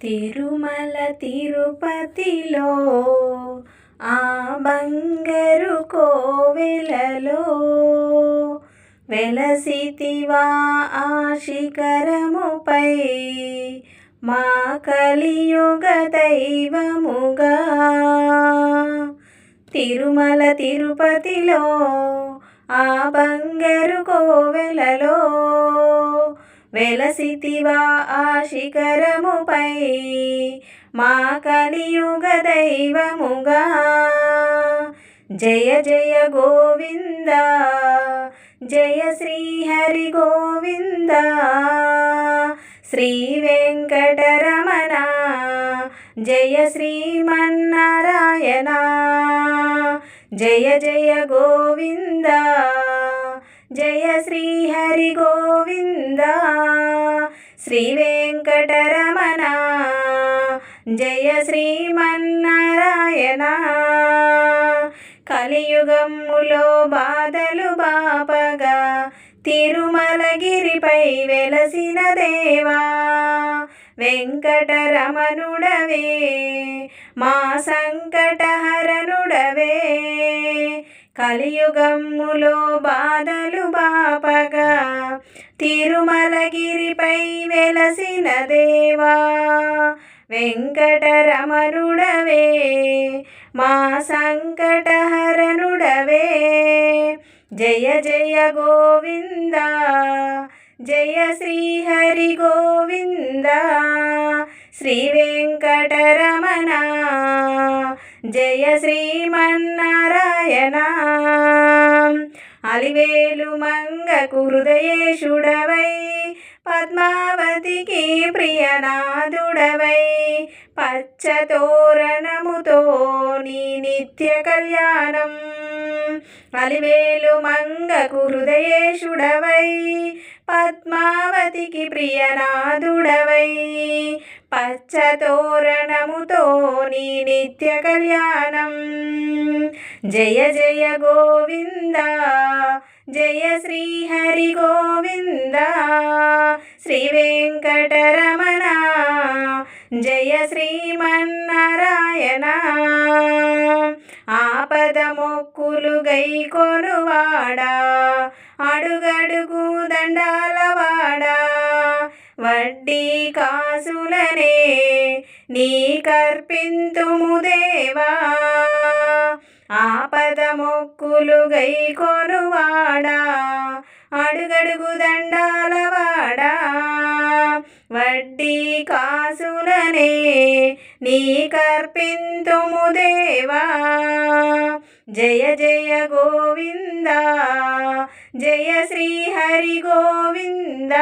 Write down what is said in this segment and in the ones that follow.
తిరుమల తిరుపతిలో ఆ బంగరు కోవెలలో వెలసితివా ఆ శిఖరముపై మా కలియుగ దైవముగా. తిరుమల తిరుపతిలో ఆ బంగరు కోవెలలో వెలసితివా ఆ శిఖరముపై మా కలియుగ దైవముగా. జయ జయ గోవింద జయ శ్రీహరి గోవింద శ్రీ వెంకటరమణ జయ శ్రీమన్నారాయణ జయ జయ గోవిందా. జయ శ్రీ హరి గోవింద శ్రీ వెంకటరమణ జయ శ్రీమన్నారాయణ కలియుగములో బాధలు బాపగా తిరుమలగిరిపై వెలసిన దేవా వెంకటరమణుడవే మా సంకటహరణుడవే. కలియుగమ్ములో బాధలు బాపగా తిరుమలగిరిపై వెలసిన దేవా వెంకటరమణుడవే మా సంకటహరణుడవే. జయ జయ గోవింద జయ శ్రీ హరి గోవింద శ్రీ వెంకటరమణ. జయ శ్రీమన్నారాయణ. అలివేలు మంగకు హృదయేశుడవై పద్మావతికి ప్రియనాథుడవై పచ్చతోరణముతో నీ నిత్య కళ్యాణం. అలివేలు మంగకు హృదయేశుడవై పద్మావతికి ప్రియనాథుడవై. పచ్చతోరణముతో నీ నిత్య కళ్యాణం. జయ జయ గోవింద జయ శ్రీ హరి గోవింద శ్రీ వెంకటరమణ జయ శ్రీ ఆపద మొక్కులు గై కొనువాడా అడుగడుగు దండాలవాడా వడ్డీ కాసులనే నీ కర్పింతుము దేవా? ఆపద మొక్కులు గై కొనువాడా అడుగడుగు దండాలవాడా వడ్డీ కాసులనే నీ కర్పింతుము దేవా జయ జయ గోవింద జయ శ్రీ హరి గోవింద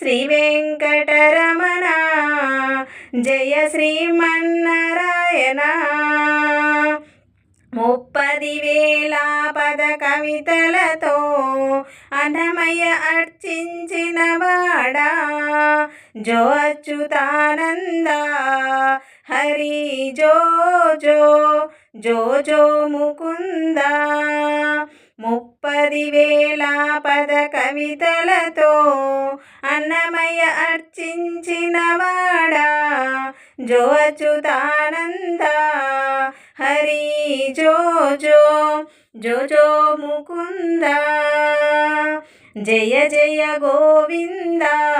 శ్రీ వెంకటరమణ జయ శ్రీమన్నారాయణ ముప్పది వేల పద కవితలతో అనమయ అర్చించిన వాడా జో అచ్యుతానంద. హరి జో జో జో జో ముకుంద. ముప్పది వేల పద కవితలతో అన్నమయ్య అర్చించిన వాడా. జో అచ్యుతానంద. హరి జో జో జో జో ముకుంద. జయ జయ గోవిందా.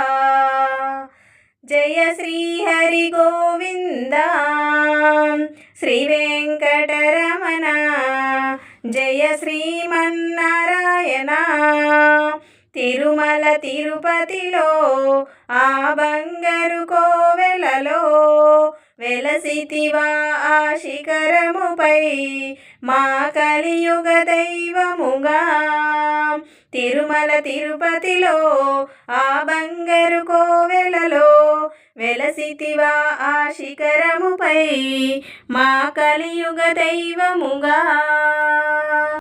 జయ శ్రీ హరి గోవింద. శ్రీ వెంకటరమణ. జయ శ్రీమన్నారాయణ తిరుమల తిరుపతిలో ఆ బంగారు కోవెలలో వెలసితివా ఆ శిఖరముపై మా కలియుగ దైవముగా. తిరుమల తిరుపతిలో ఆ బంగారు కోవెలలో వెలసితివా ఆ శిఖరముపై మా కలియుగ దైవముగా.